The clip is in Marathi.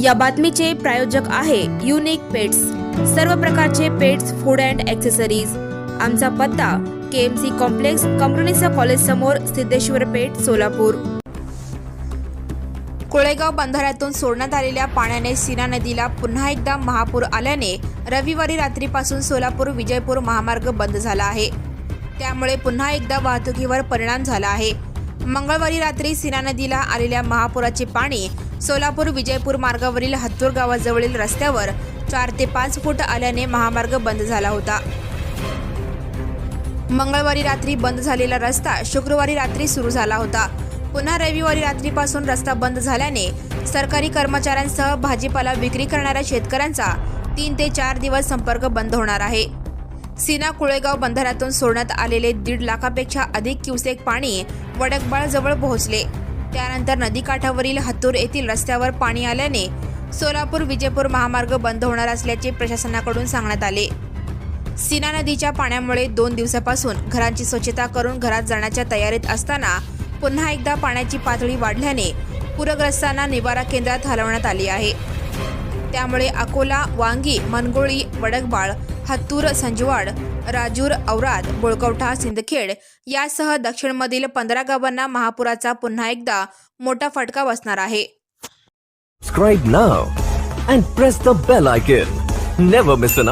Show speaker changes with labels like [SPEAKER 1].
[SPEAKER 1] या बातमीचे प्रायोजक आहे युनिक पेट्स सर्व प्रकारचे पेट्स फूड अँड ॲक्सेसरीज आमचा पत्ता के एम सी कॉम्प्लेक्स कंपनीचा कॉलेज समोर सिद्धेश्वर पेठ सोलापूर. कोळेगाव बंधाऱ्यातून सोडण्यात आलेल्या पाण्याने सीना नदीला पुन्हा एकदा महापूर आल्याने रविवारी रात्रीपासून सोलापूर विजयपूर महामार्ग बंद झाला आहे. त्यामुळे पुन्हा एकदा वाहतुकीवर परिणाम झाला आहे. मंगळवारी रात्री सीना नदीला आलेल्या महापुराचे पाणी सोलापूर विजयपूर मार्गावरील हत्तूर गावाजवळील रस्त्यावर चार ते पाच फूट आल्याने महामार्ग बंद झाला होता. मंगळवारी रात्री बंद झालेला रस्ता शुक्रवारी रात्री सुरू झाला होता. पुन्हा रविवारी रात्रीपासून रस्ता बंद झाल्याने सरकारी कर्मचाऱ्यांसह भाजीपाला विक्री करणाऱ्या शेतकऱ्यांचा तीन ते चार दिवस संपर्क बंद होणार आहे. सीना कुळेगाव बंधाऱ्यातून सोडण्यात आलेले दीड लाखापेक्षा अधिक क्युसेक पाणी वडकबाळजवळ पोहोचले. त्यानंतर नदीकाठावरील हत्तूर येथील रस्त्यावर पाणी आल्याने सोलापूर विजयपूर महामार्ग बंद होणार असल्याचे प्रशासनाकडून सांगण्यात आले. सीना नदीच्या पाण्यामुळे दोन दिवसापासून घरांची स्वच्छता करून घरात जाण्याच्या तयारीत असताना पुन्हा एकदा पाण्याची पातळी वाढल्याने पूरग्रस्तांना निवारा केंद्रात हलवण्यात आली आहे. त्यामुळे अकोला वांगी मनगोळी वडकबाळ हत्तूर संजवाड राजूर औराद बोळकवठा सिंदखेड यासह दक्षिणमधील पंधरा गावांना महापुराचा पुन्हा एकदा मोठा फटका बसणार आहे
[SPEAKER 2] Subscribe now and press the bell icon. Never miss an